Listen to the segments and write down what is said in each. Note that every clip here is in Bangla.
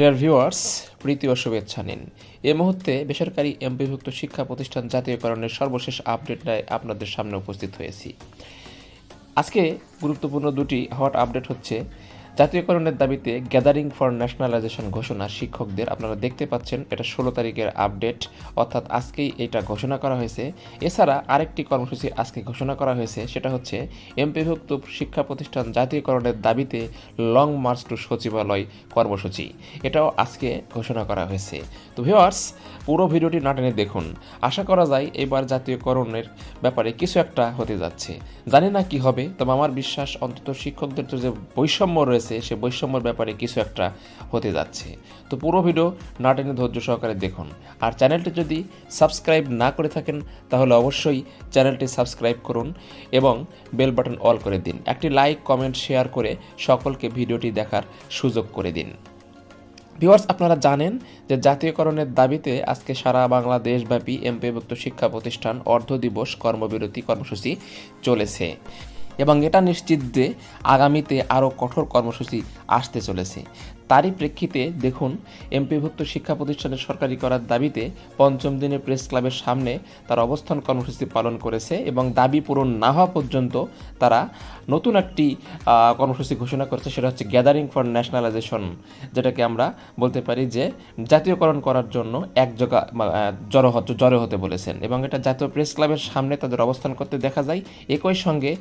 ডিয়ার ভিউয়ার্স প্রীতি ও শুভেচ্ছা নিন। এ মুহূর্তে বেসরকারি এমপিভুক্ত শিক্ষা প্রতিষ্ঠান জাতীয়করণের সর্বশেষ আপডেট নিয়ে আপনাদের সামনে উপস্থিত হয়েছি। আজকে গুরুত্বপূর্ণ দুটি হট আপডেট হচ্ছে জাতীয়করণের দাবিতে গ্যাদারিং ফর ন্যাশনালাইজেশন ঘোষণা শিক্ষকদের। আপনারা দেখতে পাচ্ছেন, এটা ষোলো তারিখের আপডেট অর্থাৎ আজকেই এটা ঘোষণা করা হয়েছে। এছাড়া আরেকটি কর্মসূচি আজকে ঘোষণা করা হয়েছে, সেটা হচ্ছে এমপিভুক্ত শিক্ষা প্রতিষ্ঠান জাতীয়করণের দাবিতে লং মার্চ টু সচিবালয় কর্মসূচি। এটাও আজকে ঘোষণা করা হয়েছে। তো ভিওয়ার্স পুরো ভিডিওটি না টেনে দেখুন। আশা করা যায় এবার জাতীয়করণের ব্যাপারে কিছু একটা হতে যাচ্ছে। জানি না কি হবে, তবে আমার বিশ্বাস, অন্তত শিক্ষকদের তো যে বৈষম্য রয়েছে সে বৈষম্যের ব্যাপারে কিছু একটা হতে যাচ্ছে। তো পুরো ভিডিও না টেনে ধৈর্য সহকারে দেখুন। আর চ্যানেলটি যদি সাবস্ক্রাইব না করে থাকেন, তাহলে অবশ্যই চ্যানেলটি সাবস্ক্রাইব করুন এবং বেল বাটন অল করে দিন। একটি লাইক, কমেন্ট, শেয়ার করে সকলকে ভিডিওটি দেখার সুযোগ করে দিন। ভিউয়ার্স, আপনারা জানেন যে জাতীয়করণের দাবিতে আজকে সারা বাংলাদেশব্যাপী এমপিভুক্ত শিক্ষা প্রতিষ্ঠান অর্ধ দিবস কর্মবিরতি কর্মসূচি চলেছে। এবং এটা নিশ্চিত যে আগামীতে আরও কঠোর কর্মসূচি আসতে চলেছে। তারই প্রেক্ষিতে দেখুন, এমপিভুক্ত শিক্ষা প্রতিষ্ঠানের সরকারি করার দাবিতে পঞ্চম দিনে প্রেস ক্লাবের সামনে তার অবস্থান কর্মসূচি পালন করেছে এবং দাবি পূরণ না হওয়া পর্যন্ত তারা নতুন একটি কর্মসূচি ঘোষণা করেছে, সেটা হচ্ছে গ্যাদারিং ফর ন্যাশনালাইজেশন যেটাকে আমরা বলতে পারি যে জাতীয়করণ করার জন্য এক জগা জড়ো জড়ো হতে বলেছেন এবং এটা জাতীয় প্রেস ক্লাবের সামনে তাদের অবস্থান করতে দেখা যায়। একই সঙ্গে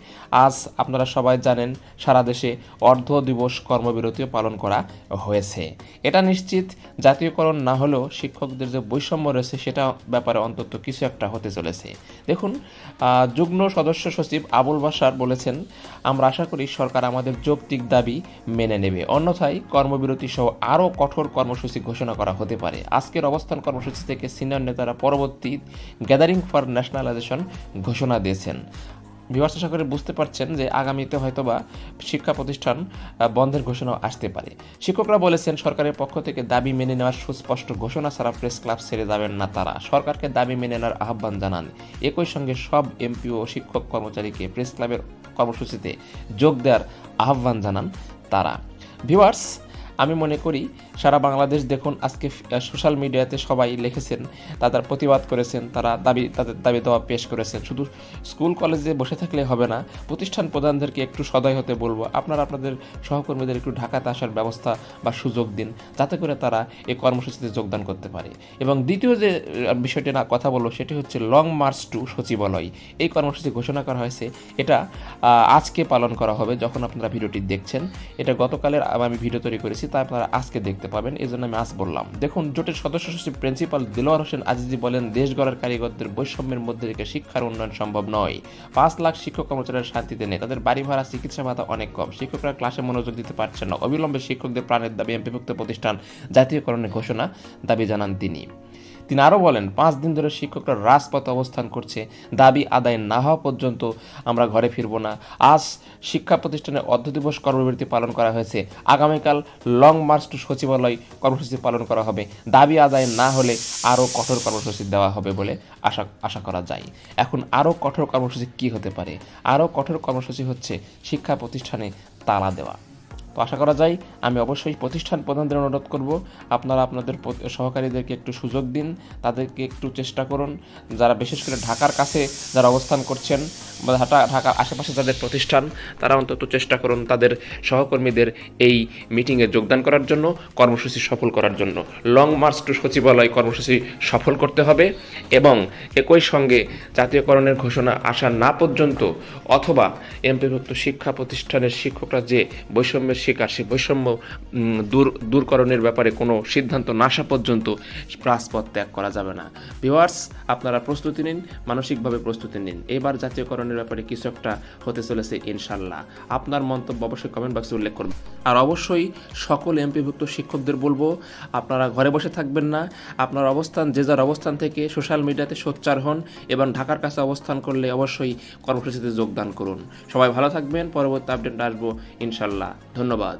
আজ আপনারা সবাই জানেন, সারা দেশে অর্ধ দিবস কর্মবিরতিও পালন করা হয়েছে। এটা নিশ্চিত, জাতীয়করণ না হলেও শিক্ষকদের যে বৈষম্য রয়েছে সেটা ব্যাপারে অন্তত কিছু একটা হতে চলেছে। দেখুন যুগ্ম সদস্য সচিব আবুল বাসার বলেছেন, আমরা আশা করি সরকার আমাদের যৌক্তিক দাবি মেনে নেবে। অন্যথায় কর্মবিরতি সহ আরও কঠোর কর্মসূচি ঘোষণা করা হতে পারে। আজকের অবস্থান কর্মসূচি থেকে সিনিয়র নেতারা পরবর্তী গ্যাদারিং ফর ন্যাশনালাইজেশন ঘোষণা দিয়েছেন। বিভার্স আশা বুঝতে পারছেন যে আগামীতে হয়তোবা শিক্ষা প্রতিষ্ঠান বন্ধের ঘোষণা আসতে পারে। শিক্ষকরা বলেছেন, সরকারের পক্ষ থেকে দাবি মেনে নেওয়ার সুস্পষ্ট ঘোষণা ছাড়া প্রেস ক্লাব ছেড়ে যাবেন না তারা। সরকারকে দাবি মেনে নেওয়ার আহ্বান জানান। একই সঙ্গে সব এমপি ও শিক্ষক কর্মচারীকে প্রেস ক্লাবের কর্মসূচিতে যোগ দেওয়ার আহ্বান জানান তারা। ভিউয়ার্স আমি মনে করি সারা বাংলাদেশ দেখুন আজকে সোশ্যাল মিডিয়াতে সবাই লিখেছেন তাদের প্রতিবাদ করেছেন, তারা দাবি, তাদের দাবি দেওয়া পেশ করেছেন। শুধু স্কুল কলেজে বসে থাকলে হবে না, প্রতিষ্ঠান প্রধানদেরকে একটু সদয় হতে বলব। আপনারা আপনাদের সহকর্মীদের একটু ঢাকাতে আসার ব্যবস্থা বা সুযোগ দিন, যাতে করে তারা এই কর্মসূচিতে যোগদান করতে পারে। এবং দ্বিতীয় যে বিষয়টি না কথা বলব সেটি হচ্ছে লং মার্চ টু সচিবালয়। এই কর্মসূচি ঘোষণা করা হয়েছে, এটা আজকে পালন করা হবে, যখন আপনারা ভিডিওটি দেখছেন। এটা গতকালের আমি ভিডিও তৈরি করেছি তা আপনারা আজকে দেখতে পাবেন, এই জন্য আমি আজ বললাম। দেখুন, জোটের সদস্য সচিব প্রিন্সিপাল দিলোয়ার হোসেন আজিজি বলেন, দেশ গড়ার কারিগরদের বৈষম্যের মধ্যে রেখে শিক্ষার উন্নয়ন সম্ভব নয়। পাঁচ লাখ শিক্ষক কর্মচারীরা শান্তিতে নেই তাদের বাড়ি ভাড়া চিকিৎসা ভাতা অনেক কম। শিক্ষকরা ক্লাসে মনোযোগ দিতে পারছেন না। অবিলম্বে শিক্ষকদের প্রাণের দাবি বিভক্ত প্রতিষ্ঠান জাতীয়করণের ঘোষণা, দাবি জানান তিনি। তিনি আরও বলেন, পাঁচ দিন ধরে শিক্ষকরা রাজপথে অবস্থান করছে। দাবি আদায় না হওয়া পর্যন্ত আমরা ঘরে ফিরব না। আজ শিক্ষা প্রতিষ্ঠানে অর্ধ দিবস কর্মবিরতি পালন করা হয়েছে। আগামীকাল লং মার্চ টু সচিবালয় কর্মসূচি পালন করা হবে। দাবি আদায় না হলে আরও কঠোর কর্মসূচি দেওয়া হবে বলে আশা আশা করা যায়। এখন আরও কঠোর কর্মসূচি কী হতে পারে? আরও কঠোর কর্মসূচি হচ্ছে শিক্ষা প্রতিষ্ঠানে তালা দেওয়া। আশা করা যায় আমি অবশ্যই প্রতিষ্ঠান প্রধানদের অনুরোধ করব, আপনারা আপনাদের সহকারীদেরকে একটু সুযোগ দিন, তাদেরকে একটু চেষ্টা করুন। যারা বিশেষ করে ঢাকার কাছে যারা অবস্থান করছেন বা ঢাকা ঢাকার আশেপাশে যাদের প্রতিষ্ঠান, তারা অন্তত চেষ্টা করুন তাদের সহকর্মীদের এই মিটিংয়ে যোগদান করার জন্য, কর্মসূচি সফল করার জন্য। লং মার্চ টু সচিবালয় কর্মসূচি সফল করতে হবে এবং একই সঙ্গে জাতীয়করণের ঘোষণা আসা না পর্যন্ত অথবা এমপিভুক্ত শিক্ষা প্রতিষ্ঠানের শিক্ষকরা যে বৈষম্যের শিকার, সে বৈষম্য দূর, দূরকরণের ব্যাপারে কোনো সিদ্ধান্ত না আসা পর্যন্ত রাজপথ ত্যাগ করা যাবে না। ভিওয়ার্স আপনারা প্রস্তুতি নিন, মানসিকভাবে প্রস্তুতি নিন। এবার জাতীয়করণের ব্যাপারে কিছু একটা হতে চলেছে, ইনশাল্লাহ। আপনার মন্তব্য অবশ্যই কমেন্ট বক্সে উল্লেখ করবেন আর অবশ্যই সকল এমপিভুক্ত শিক্ষকদের বলব, আপনারা ঘরে বসে থাকবেন না। আপনার অবস্থান, যে যার অবস্থান থেকে সোশ্যাল মিডিয়াতে সোচ্চার হন এবং ঢাকার কাছে অবস্থান করলে অবশ্যই কর্মসূচিতে যোগদান করুন। সবাই ভালো থাকবেন, পরবর্তী আপডেট আসব, ইনশাল্লাহ। ধন্যবাদ।